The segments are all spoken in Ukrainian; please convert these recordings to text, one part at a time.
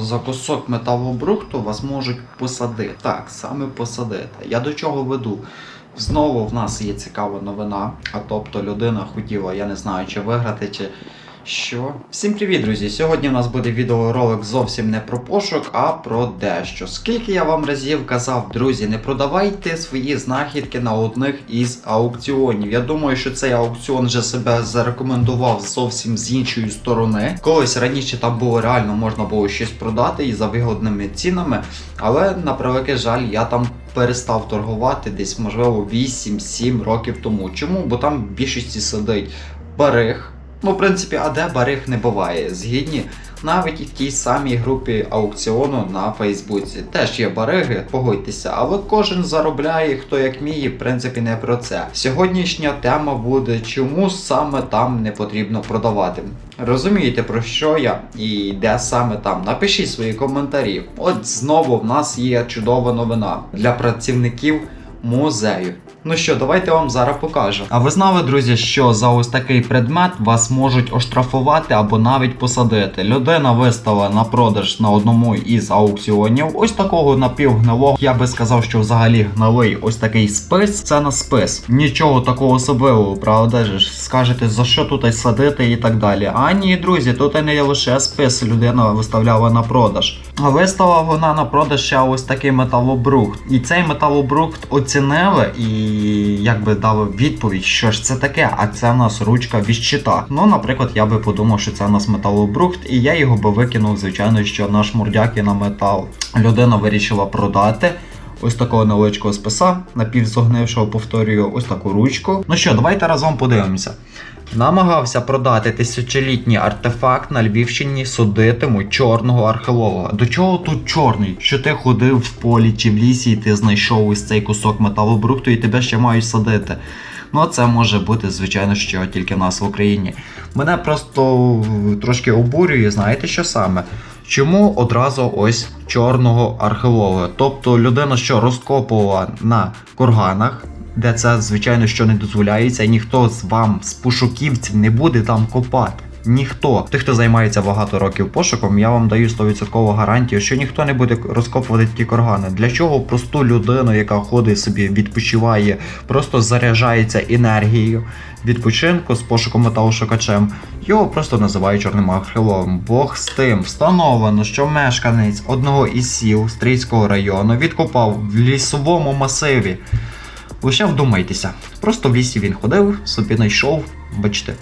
за кусок металобрухту вас можуть посадити. Так, саме посадити. Я до чого веду? Знову в нас є цікава новина, а тобто людина хотіла, я не знаю, чи виграти, чи що. Всім привіт, друзі! Сьогодні у нас буде відеоролик зовсім не про пошук, а про дещо. Скільки я вам разів казав, друзі, не продавайте свої знахідки на одних із аукціонів. Я думаю, що цей аукціон вже себе зарекомендував зовсім з іншої сторони. Колись раніше там було реально можна було щось продати і за вигодними цінами, але на превеликий жаль, я там перестав торгувати десь, можливо, 8-7 років тому. Чому? Бо там в більшості сидить бариг. Ну, в принципі, а де бариг не буває. Згідні навіть і в тій самій групі аукціону на Фейсбуці. Теж є бариги, погодьтеся, але кожен заробляє, хто як міє, в принципі, не про це. Сьогоднішня тема буде, чому саме там не потрібно продавати. Розумієте про що я і де саме там? Напишіть свої коментарі. От знову в нас є чудова новина для працівників музею. Ну що, давайте вам зараз покажу. А ви знали, друзі, що за ось такий предмет вас можуть оштрафувати або навіть посадити. Людина виставила на продаж на одному із аукціонів. Ось такого напівгнилого. Я би сказав, що взагалі гнилий ось такий спис. Це на спис. Нічого такого особливого, правда ж? Скажете, за що тут садити і так далі. А ні, друзі, тут і не лише спис людина виставляла на продаж. А виставила вона на продаж ще ось такий металобрухт. І цей металобрухт оцінили і якби дали відповідь, що ж це таке, а це в нас ручка від щита. Ну, наприклад, я би подумав, що це в нас металобрухт, і я його би викинув, звичайно, що на шмурдяки на метал. Людина вирішила продати. Ось такого невеличкого списа, напівзогнившого, повторюю, ось таку ручку. Ну що, давайте разом подивимося. Намагався продати тисячолітній артефакт на Львівщині судитимуть чорного археолога. До чого тут чорний? Що ти ходив в полі чи в лісі, і ти знайшов ось цей кусок металобрухту і тебе ще мають садити. Ну, це може бути, звичайно, що тільки в нас в Україні. Мене просто трошки обурює, знаєте що саме? Чому одразу ось чорного археолога? Тобто людина, що розкопувала на курганах, де це, звичайно, що не дозволяється, і ніхто з вам, з пошуківців, не буде там копати. Ніхто. Тих, хто займається багато років пошуком, я вам даю 100% гарантію, що ніхто не буде розкопувати ті кургани. Для чого просту людину, яка ходить собі, відпочиває, просто заряджається енергією відпочинку з пошуком металошукачем, його просто називають чорним археологом. Бог з тим встановлено, що мешканець одного із сіл Стрийського району відкопав в лісовому масиві. Лише вдумайтеся, просто в лісі він ходив, собі знайшов, бачите,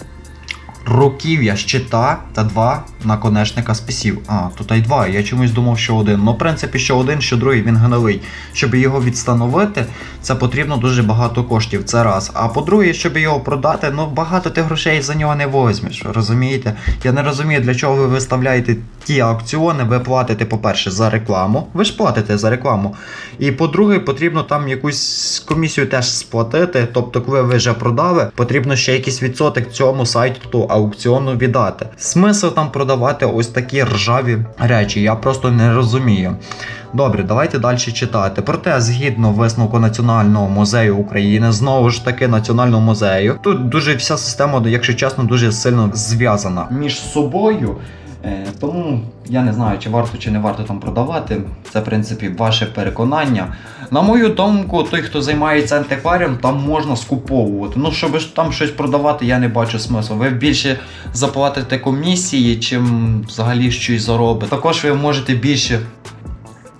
руків'я щита та два наконечника списів. А, тут й два. Я чомусь думав, що один. Ну, в принципі, що один, що другий, він гнилий. Щоб його відстановити, це потрібно дуже багато коштів. Це раз. А по-друге, щоб його продати, ну багато ти грошей за нього не возьмеш. Розумієте? Я не розумію, для чого ви виставляєте ті аукціони. Ви платите, по-перше, за рекламу. Ви ж платите за рекламу. І по-друге, потрібно там якусь комісію теж сплатити. Тобто, коли ви вже продали, потрібно ще якийсь відсоток цьому сайту аукціону віддати. Смисл там продавати ось такі ржаві речі, я просто не розумію. Добре, давайте далі читати. Проте, згідно висновку Національного музею України, знову ж таки Національного музею, тут дуже вся система, якщо чесно, дуже сильно зв'язана між собою. Е, Тому я не знаю, чи варто чи не варто там продавати. Це, в принципі, ваше переконання. На мою думку, той, хто займається антикварієм, там можна скуповувати. Ну, щоб там щось продавати, я не бачу смислу. Ви більше заплатите комісії, чим взагалі щось заробите. Також ви можете більше.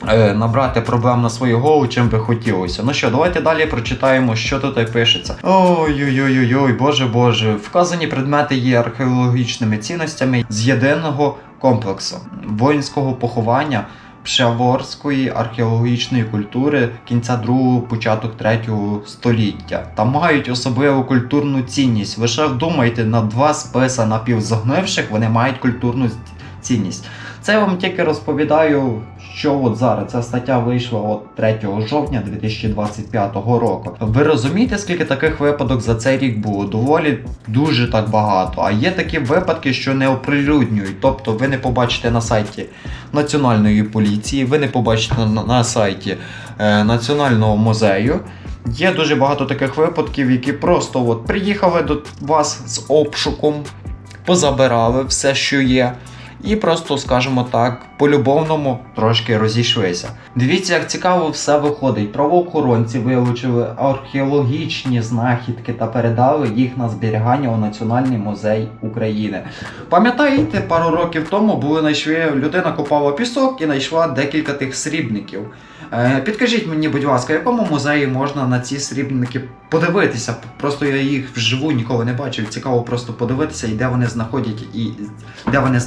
Е, Набрати проблем на свою голову, чим би хотілося. Ну що, давайте далі прочитаємо, що тут пишеться. Ой-ой-ой-ой, боже боже. Вказані предмети є археологічними цінностями з єдиного комплексу воїнського поховання Пшеворської археологічної культури кінця другого, початок третього століття та мають особливу культурну цінність. Ви ще вдумайте, на два списа напівзогнивших вони мають культурну цінність. Це я вам тільки розповідаю, що от зараз ця стаття вийшла от 3 жовтня 2025 року. Ви розумієте, скільки таких випадок за цей рік було? Доволі дуже так багато. А є такі випадки, що не оприлюднюють. Тобто ви не побачите на сайті Національної поліції, ви не побачите на, на сайті е, Національного музею. Є дуже багато таких випадків, які просто от приїхали до вас з обшуком, позабирали все, що є. І просто, скажімо так, по-любовному трошки розійшлися. Дивіться, як цікаво все виходить. Правоохоронці вилучили археологічні знахідки та передали їх на зберігання у Національний музей України. Пам'ятаєте, пару років тому були знайшли, людина копала пісок і знайшла декілька тих срібників. Е, Підкажіть мені, будь ласка, якому музеї можна на ці срібники подивитися? Просто я їх вживу ніколи не бачив. Цікаво просто подивитися, і де вони знаходять, і де вони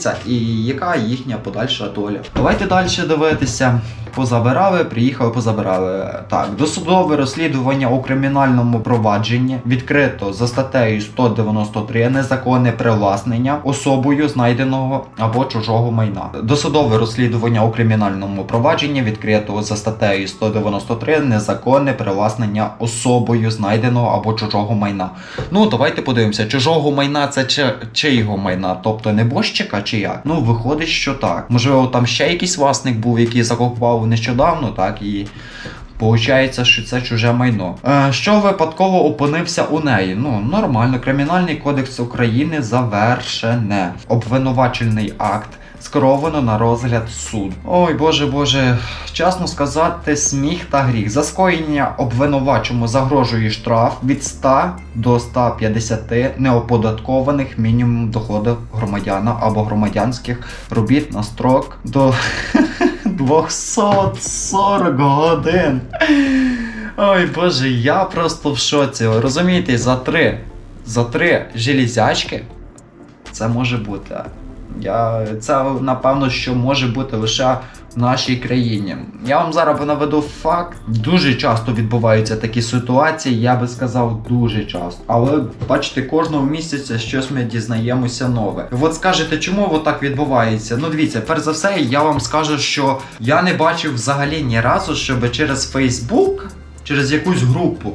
знаходяться, і яка їхня подальша доля. Давайте далі дивитися. Позабирали, приїхали, позабирали. Так, досудове розслідування у кримінальному провадженні відкрито за статтею 193 незаконне привласнення особою знайденого або чужого майна. Досудове розслідування у кримінальному провадженні відкрито за статтею 193 незаконне привласнення особою знайденого або чужого майна. Ну, давайте подивимося, чужого майна це чи, чийого майна, тобто небожчика чи як? Ну, виходить, що так. Можливо, там ще якийсь власник був, який закопував нещодавно, так і. Получається, що це чуже майно. Е, що випадково опинився у неї? Ну, нормально, Кримінальний кодекс України завершене. Обвинувачельний акт скеровано на розгляд суду. Ой, боже боже, чесно сказати, сміх та гріх. За скоєння обвинувачому загрожує штраф від 100 до 150 неоподаткованих мінімум доходів громадяна або громадянських робіт на строк до 240 годин. Ой боже, я просто в шоці. Розумієте, за три, за три железячки це може бути. Я, це напевно, що може бути лише в нашій країні. Я вам зараз наведу факт. Дуже часто відбуваються такі ситуації, я би сказав, дуже часто. Але бачите, кожного місяця щось ми дізнаємося нове. От скажете, чому так відбувається? Ну дивіться, перш за все, я вам скажу, що я не бачив взагалі ні разу, щоб через Facebook, через якусь групу.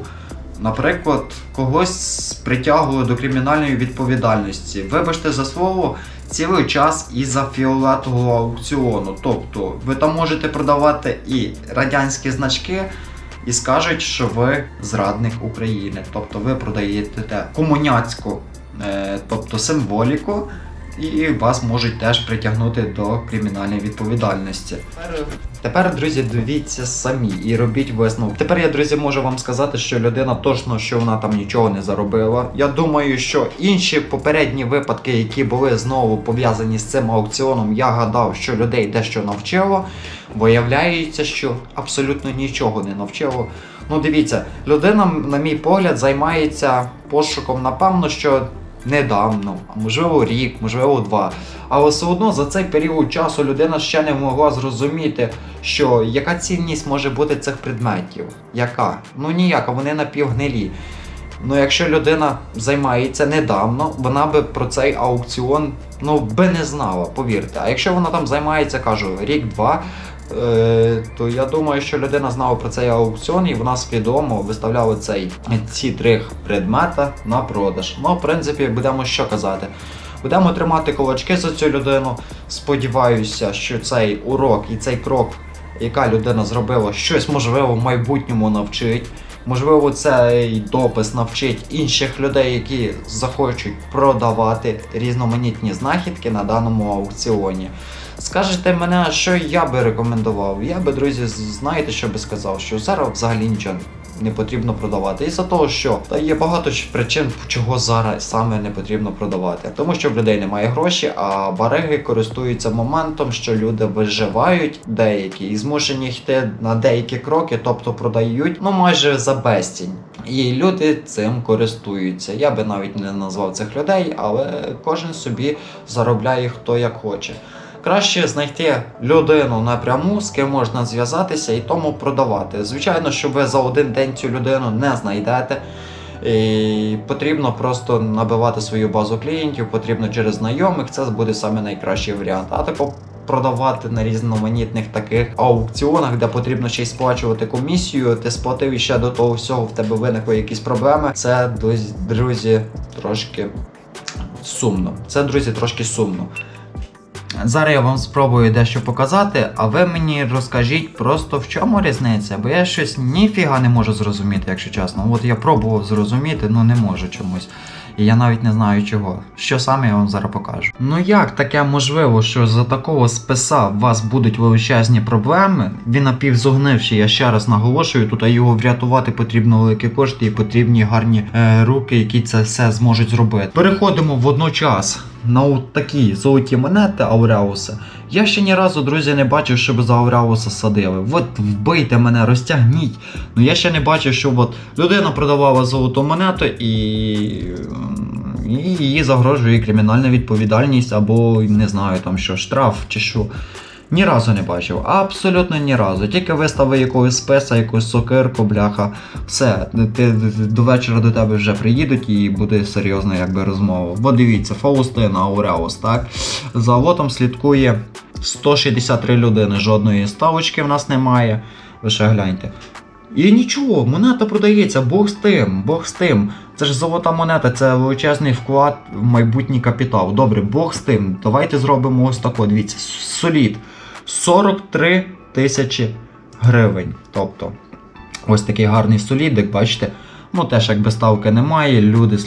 Наприклад, когось притягували до кримінальної відповідальності. Вибачте за слово, цілий час із-за фіолетового аукціону. Тобто ви там можете продавати і радянські значки, і скажуть, що ви зрадник України. Тобто ви продаєте комуняцьку, е, тобто символіку. І вас можуть теж притягнути до кримінальної відповідальності. Тепер, друзі, дивіться самі і робіть висновок. Тепер я, друзі, можу вам сказати, що людина точно що вона там нічого не заробила. Я думаю, що інші попередні випадки, які були знову пов'язані з цим аукціоном, я гадав, що людей дещо навчило. Виявляється, що абсолютно нічого не навчило. Ну, дивіться, людина, на мій погляд, займається пошуком, напевно, що недавно, можливо рік, можливо два. Але все одно за цей період часу людина ще не могла зрозуміти, що яка цінність може бути цих предметів. Яка? Ну ніяка, вони напівгнилі. Ну, якщо людина займається недавно, вона би про цей аукціон ну би не знала, повірте. А якщо вона там займається, кажу, рік-два, то я думаю, що людина знала про цей аукціон і вона свідомо виставляла цей ці три предмета на продаж. Ну, в принципі, будемо що казати. Будемо тримати кулачки за цю людину. Сподіваюся, що цей урок і цей крок, яка людина зробила, щось можливо в майбутньому навчить. Можливо, цей допис навчить інших людей, які захочуть продавати різноманітні знахідки на даному аукціоні. Скажете мене, що я би рекомендував? Я би, друзі, знаєте, що би сказав, що зараз взагалі нічого не потрібно продавати. Із-за того, що та є багато причин, чого зараз саме не потрібно продавати. Тому що в людей немає грошей, а бариги користуються моментом, що люди виживають деякі і змушені йти на деякі кроки, тобто продають ну майже за безцінь. І люди цим користуються. Я би навіть не назвав цих людей, але кожен собі заробляє хто як хоче. Краще знайти людину напряму, з ким можна зв'язатися і тому продавати. Звичайно, що ви за один день цю людину не знайдете. І потрібно просто набивати свою базу клієнтів, потрібно через знайомих, це буде саме найкращий варіант. А тако продавати на різноманітних таких аукціонах, де потрібно ще й сплачувати комісію, ти сплатив і ще до того всього в тебе виникли якісь проблеми. Це друзі, трошки сумно. Це друзі, трошки сумно. Зараз я вам спробую дещо показати, а ви мені розкажіть просто в чому різниця, бо я щось ніфіга не можу зрозуміти, якщо чесно. От я пробував зрозуміти, але не можу чомусь. І я навіть не знаю чого. Що саме я вам зараз покажу. Ну як таке можливо, що за такого списа у вас будуть величезні проблеми? Він напівзогнивший, я ще раз наголошую, тут а його врятувати потрібно великі кошти і потрібні гарні е, руки, які це все зможуть зробити. Переходимо водночас на от такі золоті монети Ауреуса. Я ще ні разу, друзі, не бачив, щоб за Ауреуса садили. От вбийте мене, розтягніть. Ну я ще не бачив, що от людина продавала золоту монету і. і її загрожує кримінальна відповідальність або не знаю там що, штраф чи що. Ні разу не бачив, абсолютно ні разу. Тільки вистави якогось спеса, якусь сокирку, бляха, все, ти до вечора до тебе вже приїдуть і буде серйозна якби розмова. Бо дивіться, Фаустина Ауреус, так? За лотом слідкує 163 людини, жодної ставочки в нас немає. Ви ще гляньте. І нічого, монета продається, Бог з тим, Бог з тим. Це ж золота монета, це величезний вклад в майбутній капітал. Добре, Бог з тим. Давайте зробимо ось тако, дивіться, солід. 43 тисячі гривень. Тобто, ось такий гарний солідик, бачите. Ну, теж якби ставки немає, люди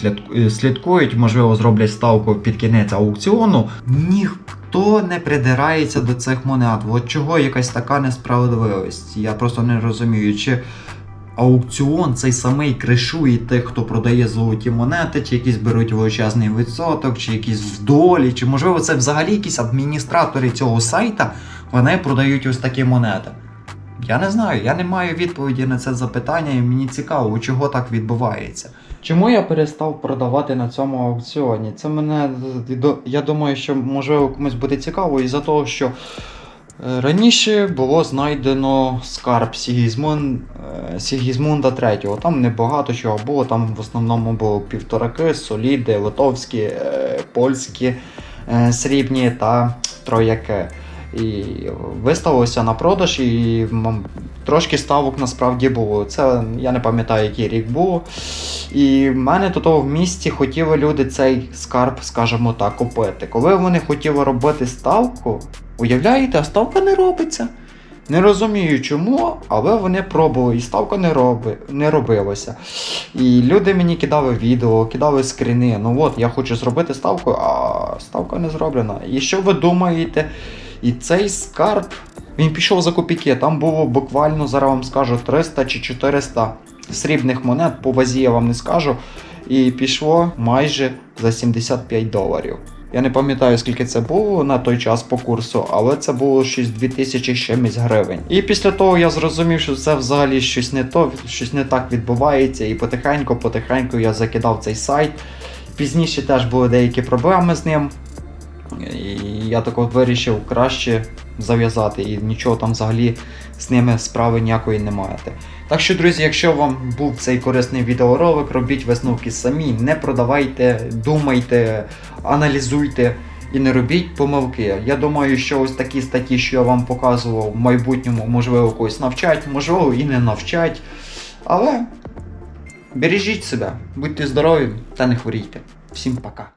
слідкують, можливо, зроблять ставку під кінець аукціону. Ніхто не придирається до цих монет. От чого якась така несправедливість? Я просто не розумію, чи аукціон цей самий кришує тих, хто продає золоті монети, чи якісь беруть величезний відсоток, чи якісь в долі, чи можливо це взагалі якісь адміністратори цього сайта, вони продають ось такі монети. Я не знаю, я не маю відповіді на це запитання, і мені цікаво, чого так відбувається. Чому я перестав продавати на цьому аукціоні? Це мене я думаю, що можливо комусь буде цікаво із-за того, що е, раніше було знайдено скарб Сігізмун, е, Сігізмунда III. Там небагато чого було, там в основному було півтораки, соліди, литовські, е, польські срібні та трояки. І виставилося на продаж, і трошки ставок насправді було. Це я не пам'ятаю, який рік було. І в мене того в місті хотіли люди цей скарб, скажімо так, купити. Коли вони хотіли робити ставку, уявляєте, а ставка не робиться. Не розумію чому, але вони пробували, і ставка не, роби, не робилася. І люди мені кидали відео, кидали скріни. Ну от, я хочу зробити ставку, а ставка не зроблена. І що ви думаєте? І цей скарб, він пішов за копійки. Там було буквально, зараз вам скажу, 300 чи 400 срібних монет, по вазі я вам не скажу. І пішло майже за 75 доларів. Я не пам'ятаю, скільки це було на той час по курсу, але це було щось 2000 з чимось гривень. І після того я зрозумів, що це взагалі щось не то, щось не так відбувається, і потихеньку, потихеньку я закидав цей сайт. Пізніше теж були деякі проблеми з ним. І я так вирішив краще зав'язати і нічого там взагалі з ними справи ніякої не маєте. Так що, друзі, якщо вам був цей корисний відеоролик, робіть висновки самі, не продавайте, думайте, аналізуйте і не робіть помилки. Я думаю, що ось такі статті, що я вам показував в майбутньому, можливо, когось навчать, можливо, і не навчать. Але бережіть себе, будьте здорові та не хворійте. Всім пока.